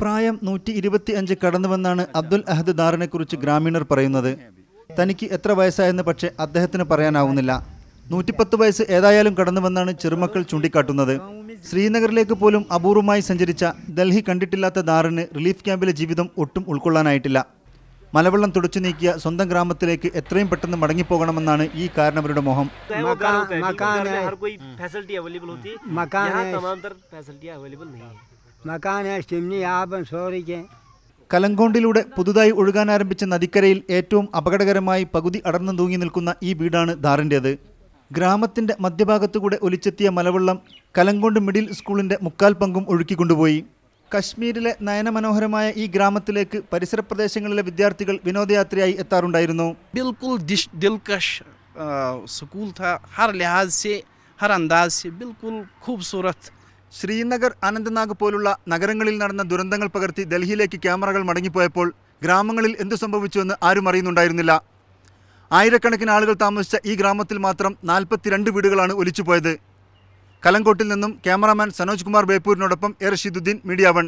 പ്രായം നൂറ്റി ഇരുപത്തി അഞ്ച് കടന്നുവെന്നാണ് അബ്ദുൽ അഹദ് ദാറിനെക്കുറിച്ച് ഗ്രാമീണർ പറയുന്നത് തനിക്ക് എത്ര വയസ്സായെന്ന് പക്ഷേ അദ്ദേഹത്തിന് പറയാനാവുന്നില്ല നൂറ്റിപ്പത്ത് വയസ്സ് ഏതായാലും കടന്നുവെന്നാണ് ചെറുമക്കൾ ചൂണ്ടിക്കാട്ടുന്നത് ശ്രീനഗറിലേക്ക് പോലും അപൂർവമായി സഞ്ചരിച്ച ഡൽഹി കണ്ടിട്ടില്ലാത്ത ദാറിന് റിലീഫ് ക്യാമ്പിലെ ജീവിതം ഒട്ടും ഉൾക്കൊള്ളാനായിട്ടില്ല മലവെള്ളം തുടച്ചു നീക്കിയ സ്വന്തം ഗ്രാമത്തിലേക്ക് എത്രയും പെട്ടെന്ന് മടങ്ങിപ്പോകണമെന്നാണ് ഈ കാരണവരുടെ മോഹം है കലങ്കോണ്ടിലൂടെ പുതുതായി ഒഴുകാൻ ആരംഭിച്ച നദിക്കരയിൽ ഏറ്റവും അപകടകരമായി പകുതി അടർന്നു തൂങ്ങി നിൽക്കുന്ന ഈ വീടാണ് ധാറിന്റേത് ഗ്രാമത്തിന്റെ മധ്യഭാഗത്തുകൂടെ ഒലിച്ചെത്തിയ മലവെള്ളം കലങ്കോണ്ട് മിഡിൽ സ്കൂളിന്റെ മുക്കാൽ പങ്കും ഒഴുക്കിക്കൊണ്ടുപോയി കശ്മീരിലെ നയനമനോഹരമായ ഈ ഗ്രാമത്തിലേക്ക് പരിസര പ്രദേശങ്ങളിലെ വിദ്യാർത്ഥികൾ വിനോദയാത്രയായി എത്താറുണ്ടായിരുന്നു. ബിൽക്കുൽ സ്കൂൾ ഹർ ഹർ ബിൽക്കുൽ ശ്രീനഗർ അനന്ത്നാഗ് പോലുള്ള നഗരങ്ങളിൽ നടന്ന ദുരന്തങ്ങൾ പകർത്തി ഡൽഹിയിലേക്ക് ക്യാമറകൾ മടങ്ങിപ്പോയപ്പോൾ ഗ്രാമങ്ങളിൽ എന്തു സംഭവിച്ചുവെന്ന് ആരും അറിയുന്നുണ്ടായിരുന്നില്ല. ആയിരക്കണക്കിന് ആളുകൾ താമസിച്ച ഈ ഗ്രാമത്തിൽ മാത്രം നാൽപ്പത്തിരണ്ട് വീടുകളാണ് ഒലിച്ചുപോയത്. കലങ്കോട്ടിൽ നിന്നും ക്യാമറാമാൻ സനോജ് കുമാർ ബേപ്പൂരിനോടൊപ്പം എ റഷീദുദ്ദീൻ മീഡിയ വൺ